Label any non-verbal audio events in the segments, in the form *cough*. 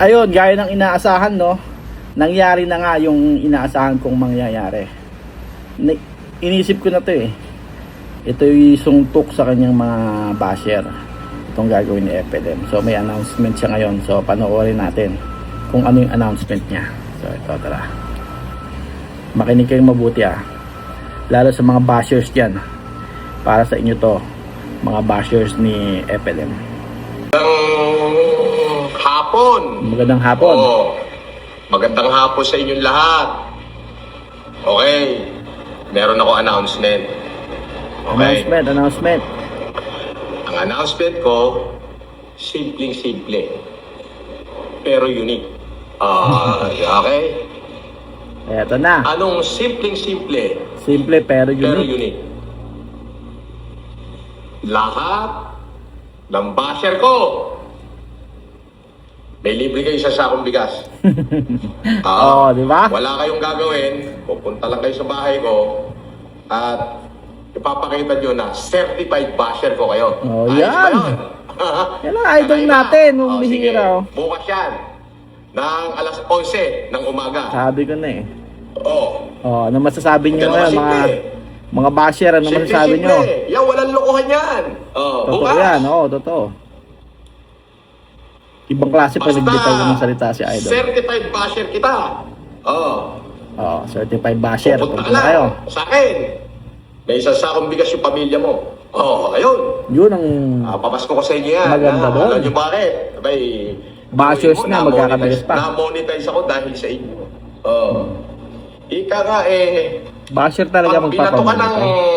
ayun, gaya ng inaasahan, no? Nangyari na nga yung inaasahan kong mangyayari. Ni- inisip ko na to eh. Ito yung sungtok sa kanyang mga basher. Itong gagawin ni FLM. So may announcement siya ngayon. So panoorin natin kung ano yung announcement niya. So ito, tara. Makinig kayong mabuti ah. Lalo sa mga bashers dyan. Para sa inyo to. Mga bashers ni FLM. Magandang hapon. Magandang hapon. Oo. Magandang hapon sa inyong lahat. Okay. Meron ako announcement. Okay. Announcement, announcement. Ang announcement ko, simpleng-simple. Pero unique. Ah, *laughs* okay? Eto na. Anong simpleng-simple Simple pero pero unique. unique? Lahat ng basher ko may libre kayo sa sakong bigas. *laughs* Oo, Ah, di ba? Wala kayong gagawin, pupunta lang kayo sa bahay ko at ipapakita nyo na certified basher ko kayo. Oh, Ayos yan. *laughs* *laughs* Yan ang idol natin, yung Oh, bihira, sige. oh. Bukas yan. Ng alas 11 ng umaga. Sabi ko na eh. Oh. Oh, ano masasabi niyo Ganun ngayon mga kasimple. mga basher ano masasabi niyo? simple. Yan, walang lokohan yan. Oh, Totoo bukas. yan, oo, totoo. Ibang klase pa nagbitaw ng salita si Idol. certified basher kita. Oh. Oh, certified basher. Pupunta Punta ka na kayo. lang sa akin. May isang sakong bigas yung pamilya mo. Oh, ayun. Yun ang Ah, papasko ko sa inyo yan. Maganda doon. Alam niyo bakit? Abay, Bashers mo, na, magkakabilis pa. Na-monetize ako dahil sa inyo. Oh. Ika nga eh, basher talaga pag binato ka ng magpapamonetize.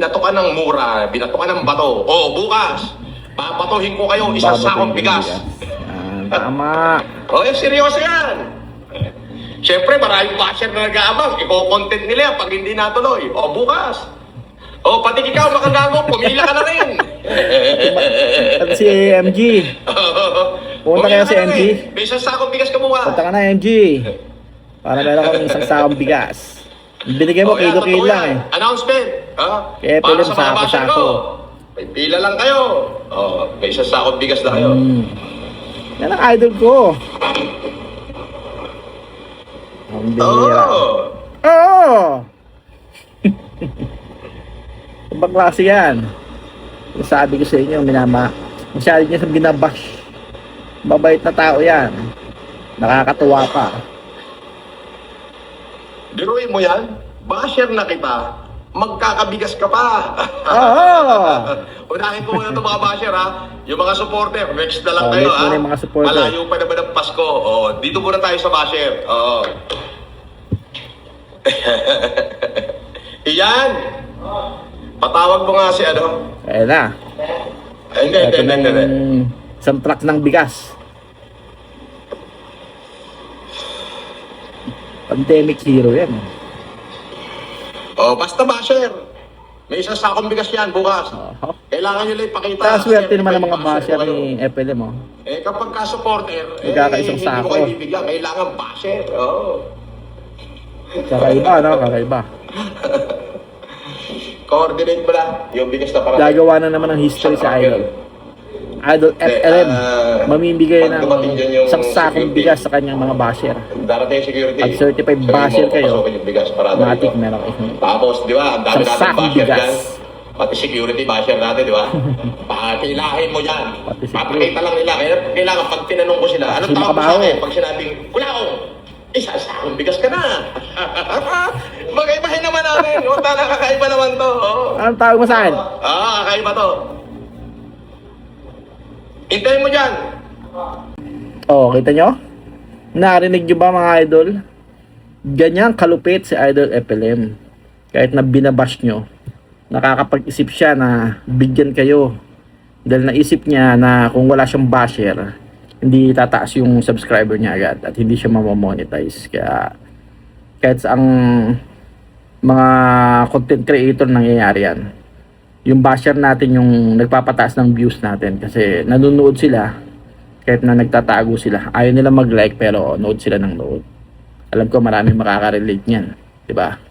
Binato ka ng mura, binato ka ng bato. Oh, bukas. Papatuhin ko kayo isang sakong bigas. Yan, tama. *laughs* Oh, eh, seryoso yan. Siyempre, maraming basher na nag-aabang. Iko-content nila yan pag hindi natuloy. O, bukas. O, pati ikaw makagago, pumila ka na rin. At si MG. Punta kayo si MG. May isang sakong bigas ka bukas. Punta ka na MG. Para meron kang isang sakong bigas. Binigay mo O, yan, kilo kilo totoo lang eh. Announcement. Ha? Kaya pwede sa mga basher ko. May pila lang kayo. O, may isang sakong bigas na kayo. Mm. Yan ang idol ko. Ang bihira. Oo. Oo! *laughs* Ibang klase yan. Sabi ko sa inyo, minama. Masyado niya sa binabash. Mabait na tao yan. Nakakatuwa pa. Biruin mo yan. Basher na kita. Magkakabigas ka pa. *laughs* Unahin ko muna itong mga basher ha. Yung mga supporter, next na lang Oh, kayo ha. mga supporter. Malayo pa naman ang Pasko. Oh, dito muna tayo sa basher. Oo. *laughs* Iyan! Patawag mo nga si ano. Ayan na. Ay, hindi, hindi, hindi, isang truck ng bigas. Pandemic hero yan. Oh, basta basher. May isang sakong bigas yan bukas. Oh. Kailangan nyo lang ipakita. Tapos swerte naman ng mga Basher ko ni FLM oh. Eh, kapag ka-supporter, eh, Magkakaisang hindi sako. mo kayo bibigyan. Kailangan basher. Oo. Kakaiba, no? Kakaiba. *laughs* Coordinate mo lang yung bigas na parating. Gagawa na naman ng history sa Idol. Idol FLM. ah, Mamimigay ng dumating dyan yung isang sakong security, bigas sa kanyang mga basher. Darating security. At certified basher kayo. Matik meron isang Tapos, di ba, ang dami natin basher bigas. dyan. Pati security basher natin, di ba? *laughs* Pakilahin mo yan. Papakita lang nila. Kaya kailangan pag tinanong ko sila, anong tawag mo sa akin? Pag sinabing, kulaong, isa sa akong bigas ka na. *laughs* Magkaibahin naman natin. O, tala, kakaiba naman to. Oo. Anong tawag mo sa akin? Ah, kakaiba to. Hintayin mo dyan. Oh, kita nyo? Narinig nyo ba mga idol? Ganyan kalupit si Idol FLM. Kahit na binabash nyo, nakakapag-isip siya na bigyan kayo. Dahil naisip niya na kung wala siyang basher, hindi tataas yung subscriber niya agad at hindi siya mamamonetize. Kaya kahit sa ang mga content creator nangyayari yan. Yung basher natin yung nagpapataas ng views natin kasi nanonood sila kahit na nagtatago sila. Ayaw nila mag-like pero nood sila ng nood. Alam ko maraming makaka-relate niyan, 'di ba?